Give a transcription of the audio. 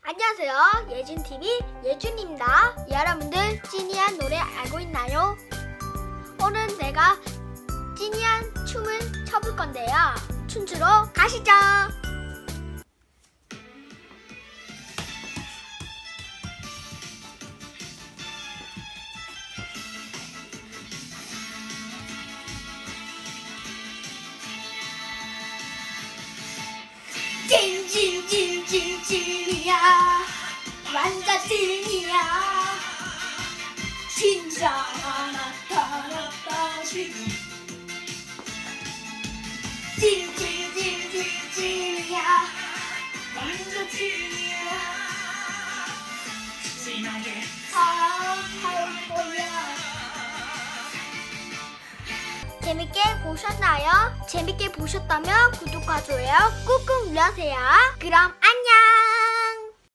안녕하세요. 예준TV 예준입니다. 여러분들 찐이한 노래 알고 있나요? 오늘 내가 찐이한 춤을 춰볼 건데요. 춤추러 가시죠. 완전 찐이야 진짜 나타났다 지금 찐찐찐찐찐이야 완전 찐이야 진하게 사랑할 거야 재밌게 보셨나요? 재밌게 보셨다면 구독과 좋아요 꾹꾹 눌러주세요. 그럼 안녕!